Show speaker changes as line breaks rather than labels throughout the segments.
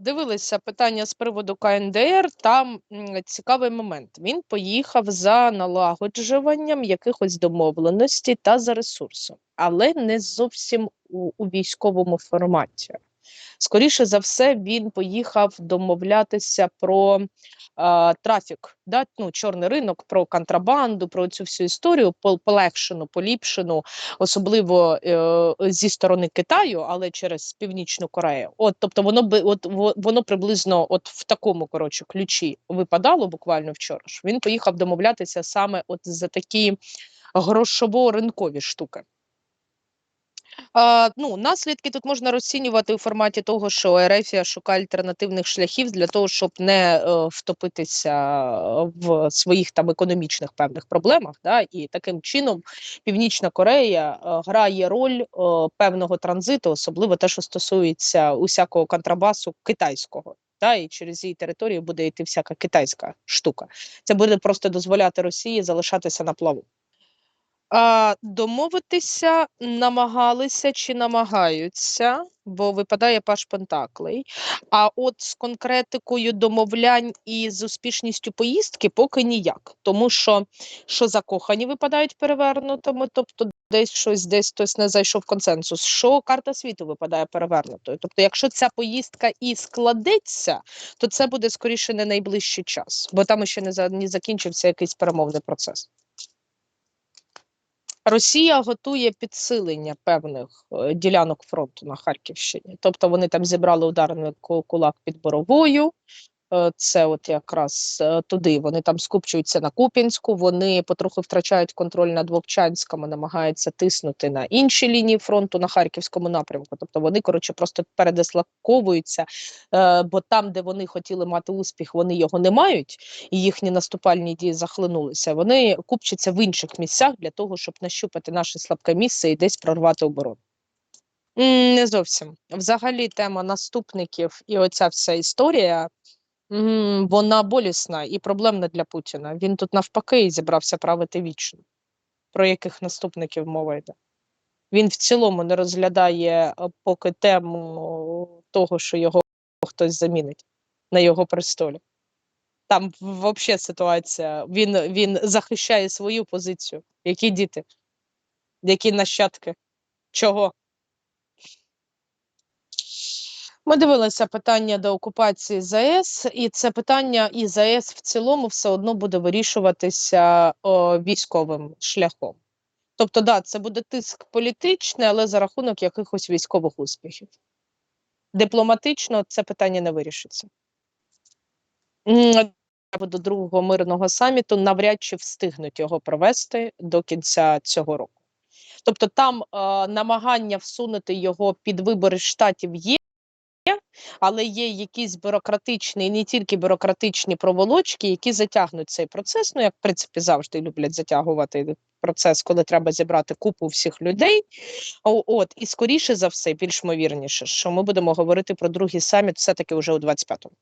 Дивилися питання з приводу КНДР. Там цікавий момент. Він поїхав за налагоджуванням якихось домовленостей та за ресурсом, але не зовсім у, у військовому форматі. Скоріше за все, він поїхав домовлятися про е, трафік, да? ну, чорний ринок, про контрабанду, про цю всю історію, полегшену, поліпшену, особливо е, зі сторони Китаю, але через Північну Корею. От, тобто, воно би от воно приблизно от в такому коротше ключі випадало буквально вчора. ж. Він поїхав домовлятися саме от за такі грошово-ринкові штуки. А, ну, наслідки тут можна розцінювати у форматі того, що Ерефія шукає альтернативних шляхів для того, щоб не е, втопитися в своїх там економічних певних проблемах. Да? І таким чином Північна Корея е, грає роль е, певного транзиту, особливо те, що стосується усякого контрабасу китайського. Та і через її територію буде йти всяка китайська штука. Це буде просто дозволяти Росії залишатися на плаву. А, домовитися намагалися чи намагаються, бо випадає паш Пентаклей. А от з конкретикою домовлянь і з успішністю поїздки поки ніяк. Тому що, що закохані випадають перевернутими, тобто десь щось, десь хтось не зайшов консенсус. Що карта світу випадає перевернутою. Тобто, якщо ця поїздка і складеться, то це буде скоріше не найближчий час, бо там ще не, за, не закінчився якийсь перемовний процес. Росія готує підсилення певних е, ділянок фронту на Харківщині. Тобто вони там зібрали ударний ку- кулак під Боровою. Е, Це от якраз е, туди. Вони там скупчуються на Куп'янську. Вони потроху втрачають контроль над Вовчанськом, намагаються тиснути на інші лінії фронту на харківському напрямку. Тобто вони коротше просто передислоковуються, е, бо там, де вони хотіли мати успіх, вони його не мають і їхні наступальні дії захлинулися, вони купчаться в інших місцях для того, щоб нащупати наше слабке місце і десь прорвати оборону. Не зовсім. Взагалі, тема наступників і оця вся історія, вона болісна і проблемна для Путіна. Він тут навпаки зібрався правити вічно. Про яких наступників мова йде? Він в цілому не розглядає е, поки тему того, що його хтось замінить на його престолі. Там взагалі ситуація. Він, він захищає свою позицію. Які діти? Які нащадки? Чого? Ми дивилися питання до окупації ЗАЕС, і це питання і ЗАЕС в цілому все одно буде вирішуватися о, військовим шляхом. Тобто, да, це буде тиск політичний, але за рахунок якихось військових успіхів. Дипломатично це питання не вирішиться. До другого мирного саміту навряд чи встигнуть його провести до кінця цього року. Тобто там е, намагання всунути його під вибори штатів є, але є якісь бюрократичні, не тільки бюрократичні проволочки, які затягнуть цей процес. Ну, як в принципі завжди люблять затягувати процес, коли треба зібрати купу всіх людей. От, і скоріше за все, більш ймовірніше, що ми будемо говорити про другий саміт все-таки вже у 25-му.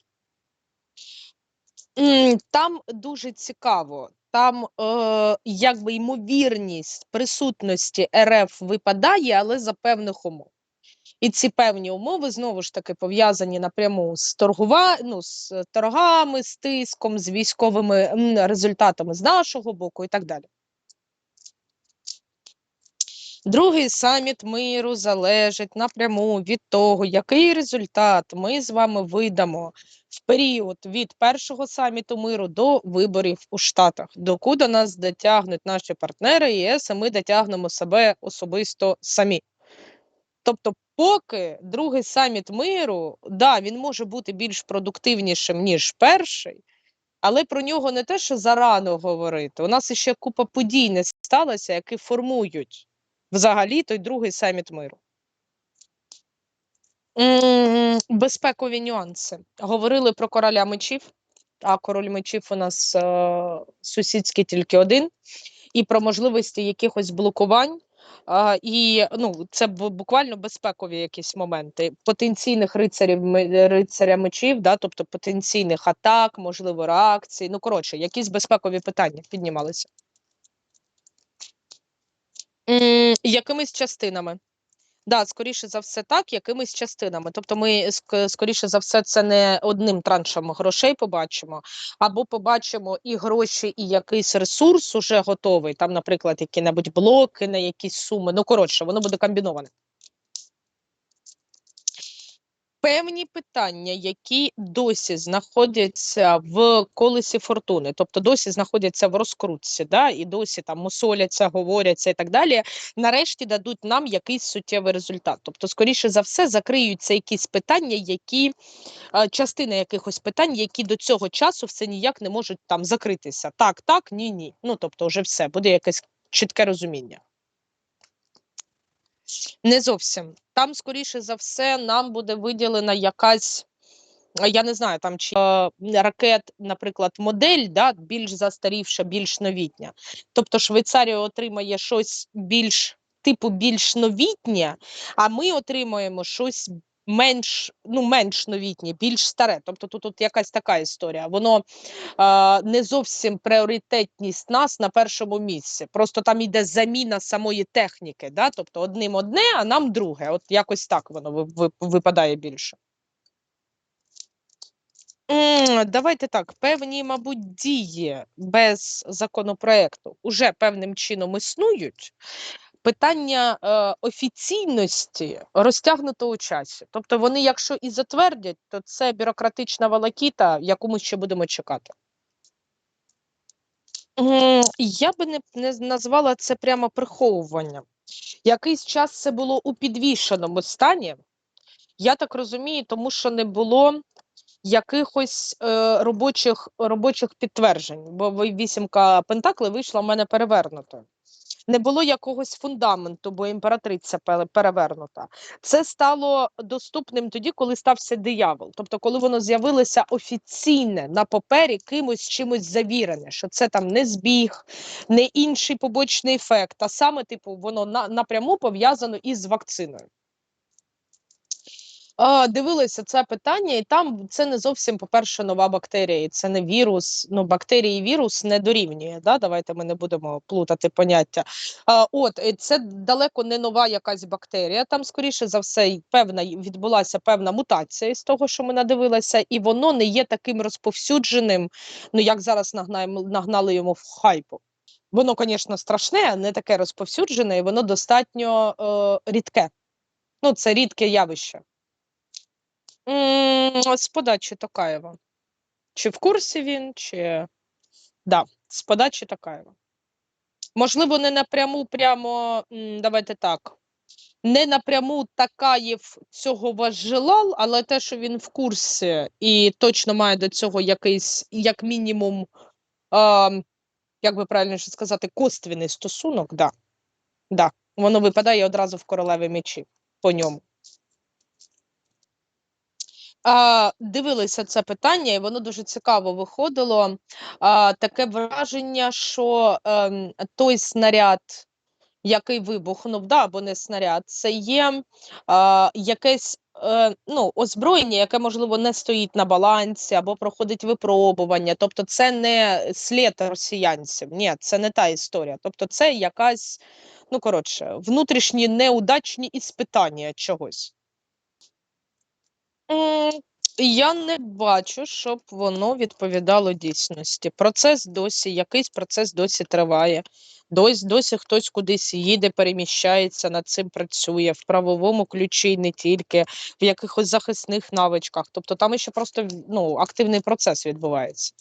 Там дуже цікаво. Там е, якби ймовірність присутності РФ випадає, але за певних умов. І ці певні умови знову ж таки пов'язані напряму з торгува... ну, з торгами, з тиском, з військовими результатами з нашого боку і так далі. Другий саміт миру залежить напряму від того, який результат ми з вами видамо в період від першого саміту миру до виборів у Штатах, докуди нас дотягнуть наші партнери ЄС, і ми дотягнемо себе особисто самі. Тобто, поки другий саміт миру, да, він може бути більш продуктивнішим, ніж перший, але про нього не те, що зарано говорити. У нас ще купа подій не сталося, які формують взагалі той другий саміт миру. Безпекові нюанси. Говорили про короля мечів, а король мечів у нас е, сусідський тільки один, і про можливості якихось блокувань. А, і ну, це буквально безпекові якісь моменти потенційних рицарів рицаря мечів, да, тобто потенційних атак, можливо, реакцій. Ну, коротше, якісь безпекові питання піднімалися. М, якимись частинами. Да, скоріше за все, так, якимись частинами. Тобто, ми скоріше за все, це не одним траншем грошей побачимо, або побачимо і гроші, і якийсь ресурс уже готовий. Там, наприклад, які-небудь блоки на якісь суми. Ну, коротше, воно буде комбіноване. Певні питання, які досі знаходяться в колесі фортуни, тобто досі знаходяться в розкрутці, да, і досі там мусоляться, говоряться і так далі. Нарешті дадуть нам якийсь суттєвий результат. Тобто, скоріше за все, закриються якісь питання, які частина якихось питань, які до цього часу все ніяк не можуть там закритися. Так, так, ні, ні. Ну тобто, вже все буде якесь чітке розуміння. Не зовсім. Там, скоріше за все, нам буде виділена якась, я не знаю, там чи е, ракет, наприклад, модель, да, більш застарівша, більш новітня. Тобто Швейцарія отримає щось більш, типу, більш новітнє, а ми отримаємо щось менш, ну, менш новітнє, більш старе. Тобто тут, тут якась така історія. Воно е, не зовсім пріоритетність нас на першому місці. Просто там йде заміна самої техніки. Да? Тобто одним одне, а нам друге. От якось так воно ви- ви- випадає більше. Давайте так, певні, мабуть, дії без законопроекту уже певним чином існують. Питання е, офіційності розтягнуто у часі. Тобто вони, якщо і затвердять, то це бюрократична волокіта, яку ми ще будемо чекати. Я би не, не назвала це прямо приховуванням. Якийсь час це було у підвішеному стані. Я так розумію, тому що не було якихось е, робочих, робочих підтверджень, бо вісімка Пентакли вийшла в мене перевернутою. Не було якогось фундаменту, бо імператриця пе- перевернута. Це стало доступним тоді, коли стався диявол. Тобто, коли воно з'явилося офіційне на папері кимось чимось завірене, що це там не збіг, не інший побочний ефект, а саме, типу, воно на, напряму пов'язано із вакциною. А, дивилися це питання, і там це не зовсім, по-перше, нова бактерія, і це не вірус. Ну, бактерії і вірус не дорівнює. Да? Давайте ми не будемо плутати поняття. А, от і це далеко не нова якась бактерія. Там, скоріше за все, певна відбулася певна мутація з того, що ми надивилися, і воно не є таким розповсюдженим, ну як зараз нагнали йому в хайпу. Воно, звісно, страшне, не таке розповсюджене, і воно достатньо е, рідке. Ну, це рідке явище. З подачі Токаєва. Чи в курсі він, чи да, з подачі Токаєва. Можливо, не напряму прямо, давайте так. Не напряму Такаєв цього возжелав, але те, що він в курсі і точно має до цього якийсь, як мінімум, а, як би правильніше сказати, косвіний стосунок, да. Да. Воно випадає одразу в королеві мечі по ньому. А, дивилися це питання, і воно дуже цікаво виходило. А, таке враження, що ем, той снаряд, який вибухнув, да, або не снаряд, це є а, якесь е, ну, озброєння, яке, можливо, не стоїть на балансі або проходить випробування. Тобто, це не слід росіянців. Ні, це не та історія. Тобто, це якась, ну коротше, внутрішні неудачні іспитання чогось. Я не бачу, щоб воно відповідало дійсності. Процес досі, якийсь процес досі триває. Досі, досі хтось кудись їде, переміщається, над цим працює в правовому ключі, не тільки в якихось захисних навичках. Тобто там ще просто ну, активний процес відбувається.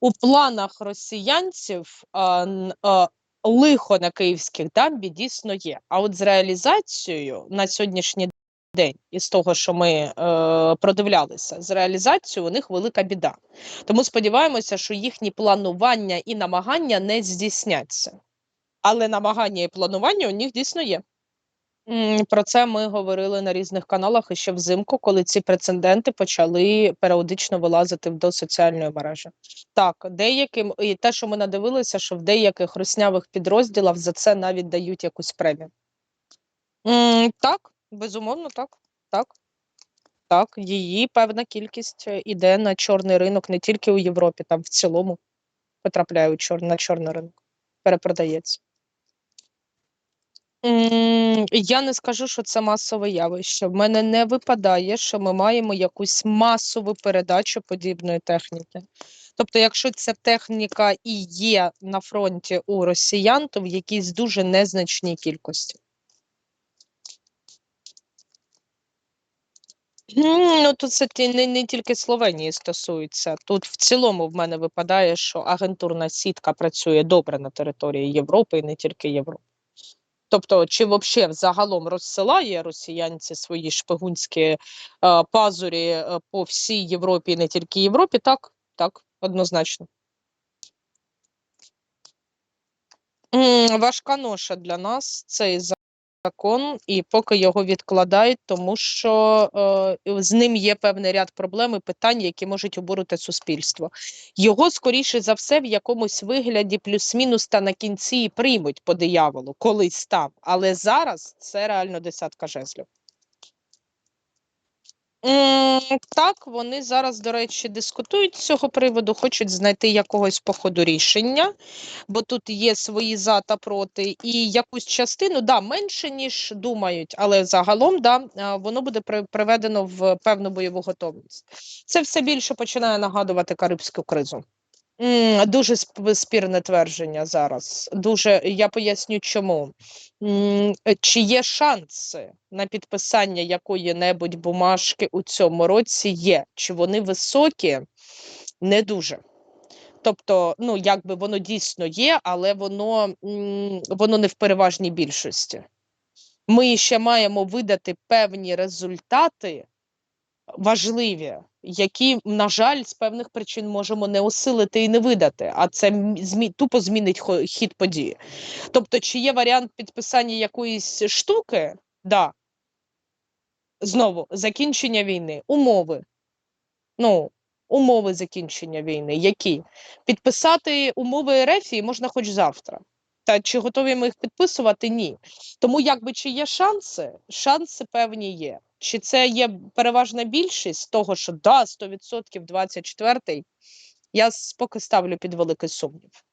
У планах росіянців а, а, лихо на київських дамбі дійсно є. А от з реалізацією на сьогоднішній день, із того, що ми е, продивлялися, з реалізацією у них велика біда. Тому сподіваємося, що їхні планування і намагання не здійсняться. Але намагання і планування у них дійсно є. Про це ми говорили на різних каналах і ще взимку, коли ці прецеденти почали періодично вилазити до соціальної мережі. Так, деяким, і те, що ми надивилися, що в деяких руснявих підрозділах за це навіть дають якусь премію. Так, безумовно, так. Так. Так, її певна кількість е, іде на чорний ринок не тільки у Європі, там в цілому потрапляє чор... на чорний ринок, перепродається. Я не скажу, що це масове явище. В мене не випадає, що ми маємо якусь масову передачу подібної техніки. Тобто, якщо ця техніка і є на фронті у росіян, то в якійсь дуже незначній кількості. Ну, тут це не, не тільки Словенії стосується. Тут в цілому в мене випадає, що агентурна сітка працює добре на території Європи і не тільки Європи. Тобто, чи взагалі взагалом розсилає росіянці свої шпигунські е, пазурі е, по всій Європі, і не тільки Європі, так, так, однозначно. М, Важка ноша для нас цей закон, і поки його відкладають, тому що е, з ним є певний ряд проблем і питань, які можуть обурити суспільство. Його, скоріше за все, в якомусь вигляді плюс-мінус та на кінці і приймуть по дияволу, колись там. Але зараз це реально десятка жезлів. Так, вони зараз, до речі, дискутують з цього приводу, хочуть знайти якогось по ходу рішення, бо тут є свої за та проти, і якусь частину да, менше, ніж думають, але загалом да, воно буде при- приведено в певну бойову готовність. Це все більше починає нагадувати Карибську кризу. Дуже спірне твердження зараз. Дуже я поясню, чому. Чи є шанси на підписання якої-небудь бумажки у цьому році? Є. Чи вони високі? Не дуже. Тобто, ну якби воно дійсно є, але воно, воно не в переважній більшості. Ми ще маємо видати певні результати важливі, які, на жаль, з певних причин можемо не осилити і не видати, а це змі... тупо змінить хід події. Тобто, чи є варіант підписання якоїсь штуки? Да. Знову закінчення війни, умови. Ну, умови закінчення війни. Які? Підписати умови Ерефії можна хоч завтра. Та чи готові ми їх підписувати? Ні. Тому якби чи є шанси? Шанси певні є. Чи це є переважна більшість того, що да, 100% 24-й, я поки ставлю під великий сумнів.